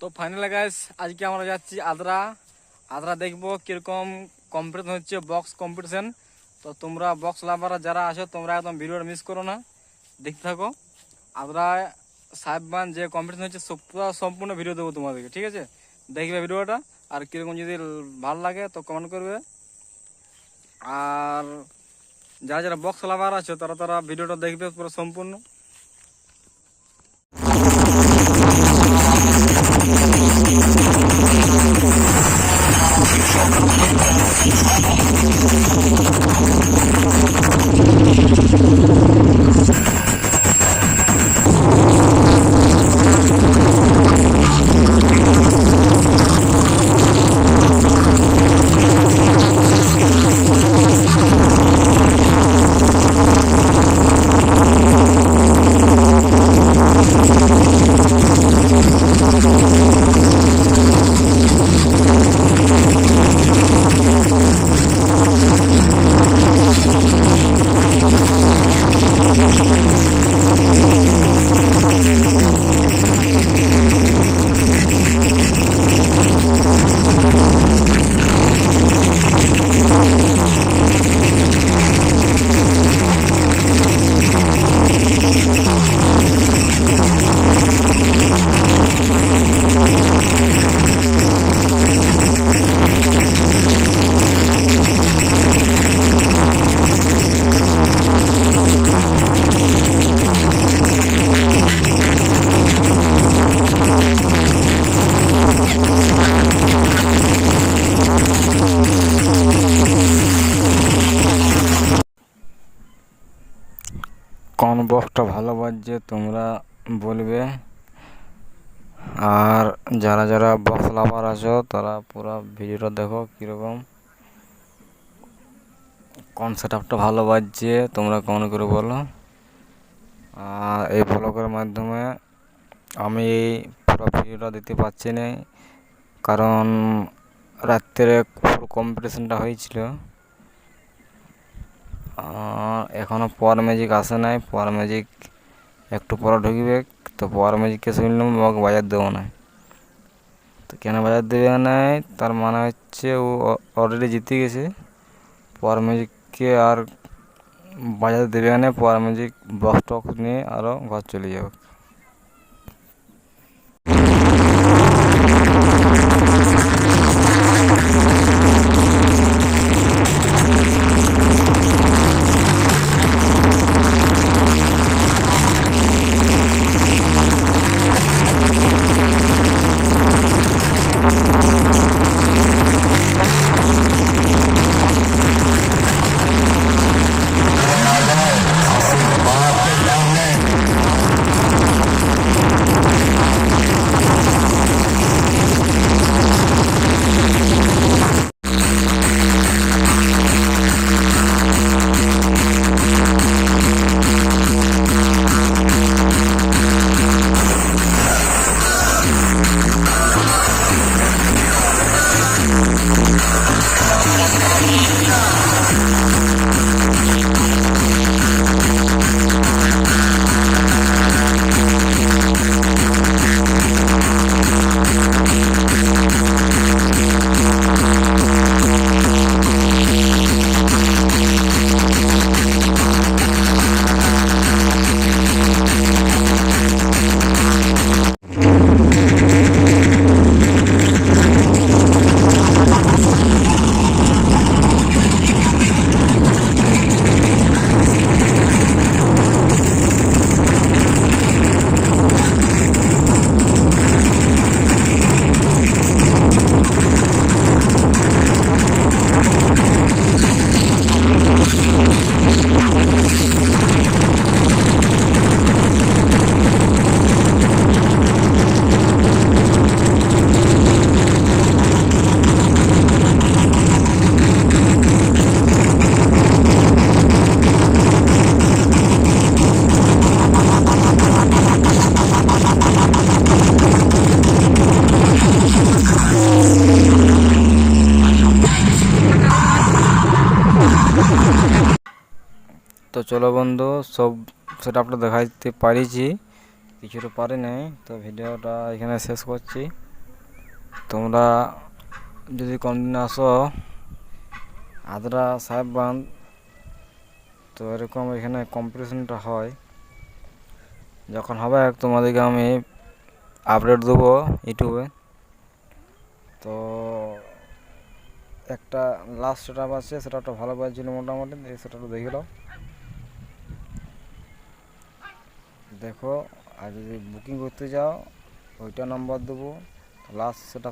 তো finally guys আজকে আমরা যাচ্ছি আদ্রা। আদ্রা দেখব কীরকম কম্পিটিশন হচ্ছে বক্স কম্পিটিশন তো তোমরা বক্স লাভার যারা আছো, তোমরা একদম ভিডিওটা মিস করো না। দেখতে থাকো। আদ্রা সাহেবান যে কম্পিটিশন হচ্ছে সম্পূর্ণ ভিডিও দেবো তোমাদেরকে, ঠিক আছে? দেখবে ভিডিওটা। আর কীরকম যদি ভালো লাগে তো কমেন্ট করবে। আর যারা যারা বক্স লাভার আছে, তারা তারা ভিডিওটা দেখবে পুরো সম্পূর্ণ। কোন বক্সটা ভালো বাজছে, তোমরা বলবে। আর যারা যারা বক্স লাভার আছো, তারা পুরো ভিডিওটা দেখো কীরকম। কোন সেট আপটা ভালো বাজছে, তোমরা কেমন করে বলো। আর এই ব্লগের মাধ্যমে আমি এই পুরো ভিডিওটা দিতে পারছি না, কারণ রাত্রে ফুল কম্পিটিশনটা হয়েছিল। আর এখনও পাওয়ার ম্যাজিক আসে নাই পাওয়ার ম্যাজিক একটু পরে ঢুকবে, তো পাওয়ার ম্যাজিককে শুনলাম, আমাকে বাজার দেবো না। তো কেন বাজার দেবে নাই? তার মানে হচ্ছে ও অলরেডি জিতে গেছে। পাওয়ার ম্যাজিককে আর বাজার দেবে না পাওয়ার ম্যাজিক বক্স টক্স নিয়ে আরও ঘর চলে যাবে। চলো বন্ধু, সব সেট আপটা দেখাইতে পারিছি। কিছুটা পারি নাই, তো ভিডিওটা এখানে শেষ করছি। তোমরা যদি কোনদিন আসো, আদ্রা সাহেব বাঁধ, তো এরকম এখানে কম্পিটিশনটা হয়। যখন হবে, তোমাদেরকে আমি আপডেট দেবো ইউটিউবে। তো একটা লাস্ট সেট আছে, সেটা একটা ভালো ছিল মোটামুটি সেটা দেখে নাও। দেখো আর যদি বুকিং করতে যাও ওইটা নম্বর দেবো লাস্ট সেট